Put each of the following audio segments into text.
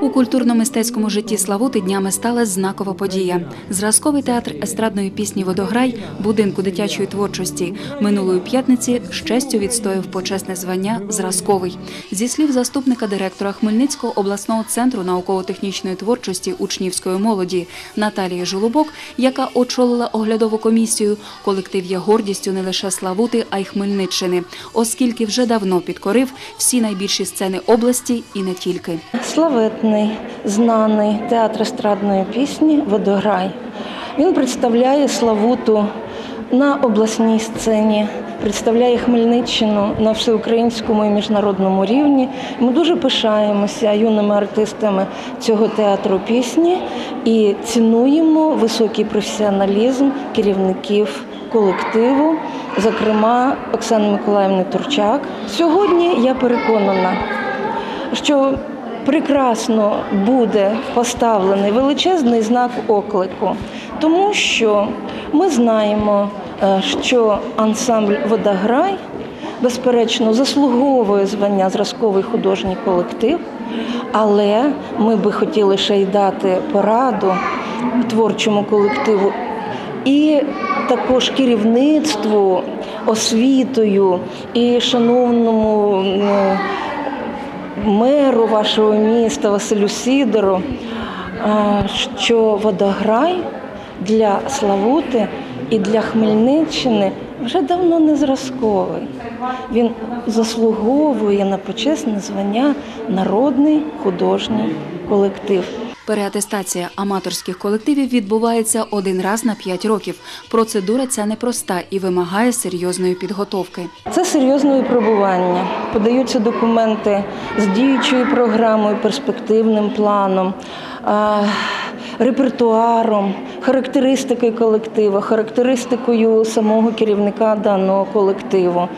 У культурно-мистецькому житті Славути днями стала знакова подія. Зразковий театр естрадної пісні Водограй будинку дитячої творчості минулої п'ятниці з честю відстояв почесне звання Зразковий. Зі слів заступника директора Хмельницького обласного центру науково-технічної творчості учнівської молоді Наталії Жолобок, яка очолила оглядову комісію, колектив є гордістю не лише Славути, а й Хмельниччини, оскільки вже давно підкорив всі найбільші сцени області і не тільки. Славетний, знаний театр естрадної пісні Водограй. Він представляє Славуту на обласній сцені, представляє Хмельниччину на всеукраїнському і міжнародному рівні. Ми дуже пишаємося юними артистами цього театру пісні і цінуємо високий професіоналізм керівників колективу, зокрема Оксани Миколаївни Турчак. Сьогодні я переконана, що прекрасно буде поставлений величезний знак оклику, тому що ми знаємо, е, що ансамбль Водограй безперечно заслуговує звання зразковий художній колектив, але ми би хотіли ще й дати пораду творчому колективу і також керівництву, освітою і шановному е, меру вашого міста Василю Сідору, е, що водограй для Славути і для Хмельниччини вже давно не зразковий. Він заслуговує на почесне звання народний художній колектив. Переатестація аматорських колективів відбувається один раз на п'ять років. Процедура ця непроста і вимагає серйозної підготовки. Це серйозне випробування. Подаються документи з діючою програмою, перспективним планом, репертуаром, характеристикою колективу, характеристикою самого керівника даного колективу.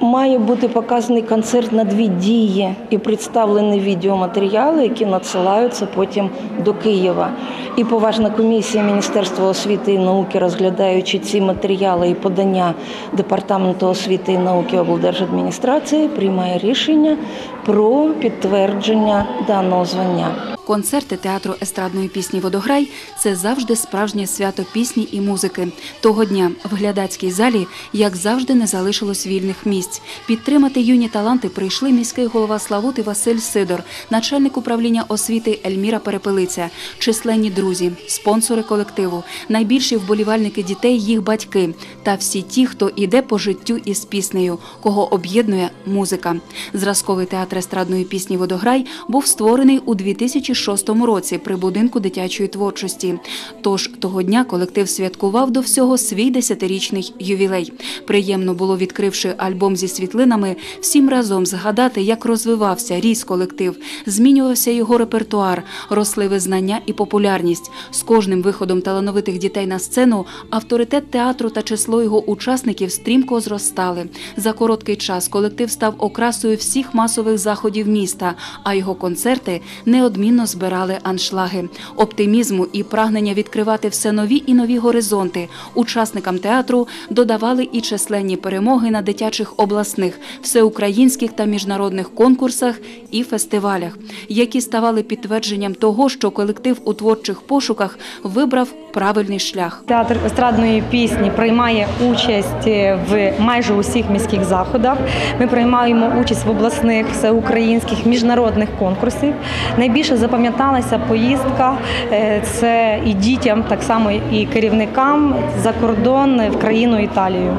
Має бути показаний концерт на дві дії і представлені відеоматеріали, які надсилаються потім до Києва. І поважна комісія Міністерства освіти і науки, розглядаючи ці матеріали і подання департаменту освіти і науки облдержадміністрації, приймає рішення про підтвердження даного звання. Концерти театру естрадної пісні Водограй це завжди справжнє свято пісні і музики. Того дня в глядацькій залі, як завжди, не залишилось вільних місць. Підтримати юні таланти прийшли міський голова Славути Василь Сидор, начальник управління освіти Ельміра Перепелиця, численні друзі, спонсори колективу, найбільші вболівальники дітей, їх батьки та всі ті, хто іде по життю із піснею, кого об'єднує музика. Зразковий театр естрадної пісні Водограй був створений у 2006 році при будинку дитячої творчості. Тож того дня колектив святкував до всього свій десятирічний ювілей. Приємно було, відкривши альбом зі світлинами, всім разом згадати, як розвивався ріс колектив, змінювався його репертуар, росли визнання і популярність. З кожним виходом талановитих дітей на сцену авторитет театру та число його учасників стрімко зростали. За короткий час колектив став окрасою всіх масових заходів міста, а його концерти неодмінно збирали аншлаги. Оптимізму і прагнення відкривати все нові і нові горизонти. Учасникам театру додавали і численні перемоги на дитячих обласних, всеукраїнських та міжнародних конкурсах і фестивалях, які ставали підтвердженням того, що колектив у творчих пошуках вибрав правильний шлях. Театр естрадної пісні приймає участь в майже усіх міських заходах. Ми приймаємо участь в обласних, всеукраїнських, міжнародних конкурсах. Найбільше запам'яталася поїздка е, це і дітям, так само і керівникам за кордон в країну Італію.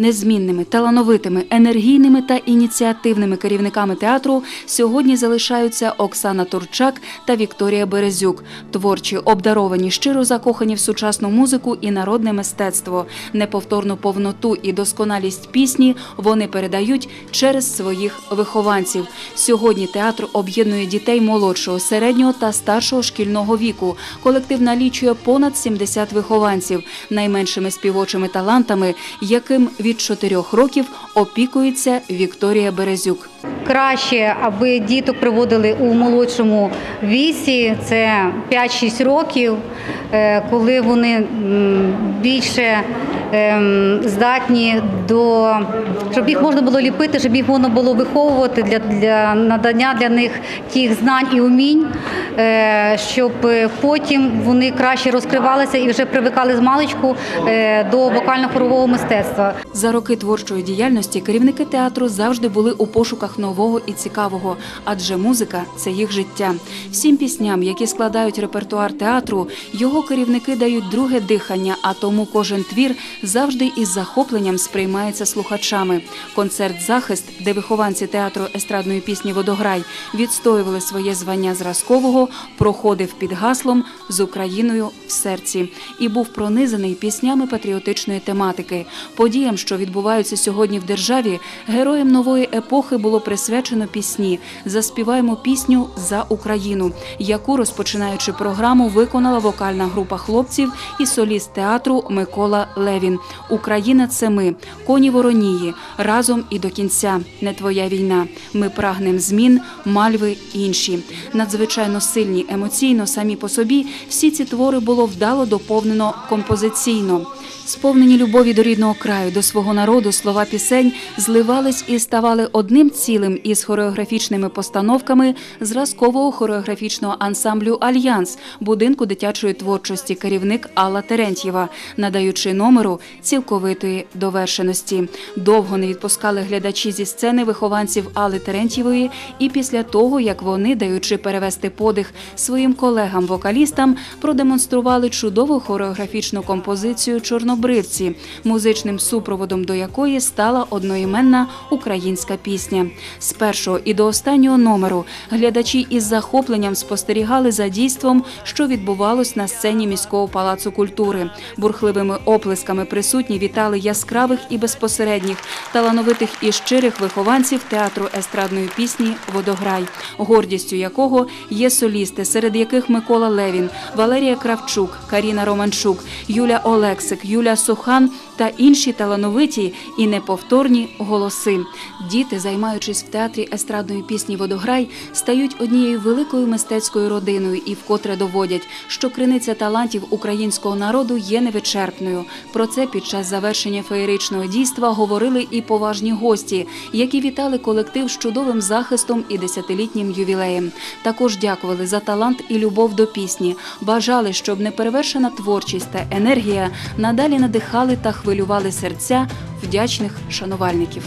Незмінними, талановитими, енергійними та ініціативними керівниками театру сьогодні залишаються Оксана Турчак та Вікторія Березюк. Творчі, обдаровані, щиро закохані в сучасну музику і народне мистецтво. Неповторну повноту і досконалість пісні вони передають через своїх вихованців. Сьогодні театр об'єднує дітей молодшого, середнього та старшого шкільного віку. Колектив налічує понад 70 вихованців, найменшими співочими талантами, яким Від чотирьох років опікується Вікторія Березюк. Краще, аби діток приводили у молодшому віці, це 5-6 років, е, коли вони більше здатні до щоб їх можна було ліпити, щоб їх можна було виховувати для, для надання для них тих знань і умінь, е, щоб е, потім вони краще розкривалися і вже привикали з маличку е, до вокально-хорового мистецтва. За роки творчої діяльності керівники театру завжди були у пошуках нового і цікавого, адже музика це їх життя. Всім пісням, які складають репертуар театру, його керівники дають друге дихання, а тому кожен твір завжди із захопленням сприймається слухачами. Концерт Захист, де вихованці театру естрадної пісні Водограй відстоювали своє звання зразкового, проходив під гаслом з Україною в серці і був пронизаний піснями патріотичної тематики. Подіям, що відбуваються сьогодні в державі, героям нової епохи було присвячено пісні. Заспіваємо пісню за Україну, яку розпочинаючи програму, виконала вокальна група хлопців і соліст театру Микола Левін. Україна це ми, коні воронії, разом і до кінця. Не твоя війна. Ми прагнем змін, мальви інші. Надзвичайно сильні емоційно самі по собі. Всі ці твори було вдало доповнено композиційно. Сповнені любові до рідного краю, до свого народу, слова пісень зливались і ставали одним цілим із хореографічними постановками зразкового хореографічного ансамблю Альянс будинку дитячої творчості, керівник Алла Терентьєва, надаючи номеру цілковитої довершеності. Довго не відпускали глядачі зі сцени вихованців Алли Терентьєвої, і після того, як вони, даючи перевести подих своїм колегам-вокалістам, продемонстрували чудову хореографічну композицію Чорнобривці, музичним супроводом до якої стала одноіменна українська пісня. З першого і до останнього номеру глядачі із захопленням спостерігали за дійством, що відбувалось на сцені міського палацу культури. Бурхливими оплесками присутні вітали яскравих і безпосередніх, талановитих і щирих вихованців театру естрадної пісні Водограй, гордістю якого є солісти, серед яких Микола Левін, Валерія Кравчук, Каріна Романчук, Юля Олексик, Юля Сухан та інші талановиті і неповторні голоси. Діти, займаючись в театрі естрадної пісні Водограй, стають однією великою мистецькою родиною і вкотре доводять, що криниця талантів українського народу є невичерпною. Про це під час завершення феєричного дійства говорили і поважні гості, які вітали колектив з чудовим захистом і десятилітнім ювілеєм. Також дякували за талант і любов до пісні. Бажали, щоб неперевершена творчість та енергія надалі надихали та хвилювали серця вдячних шанувальників.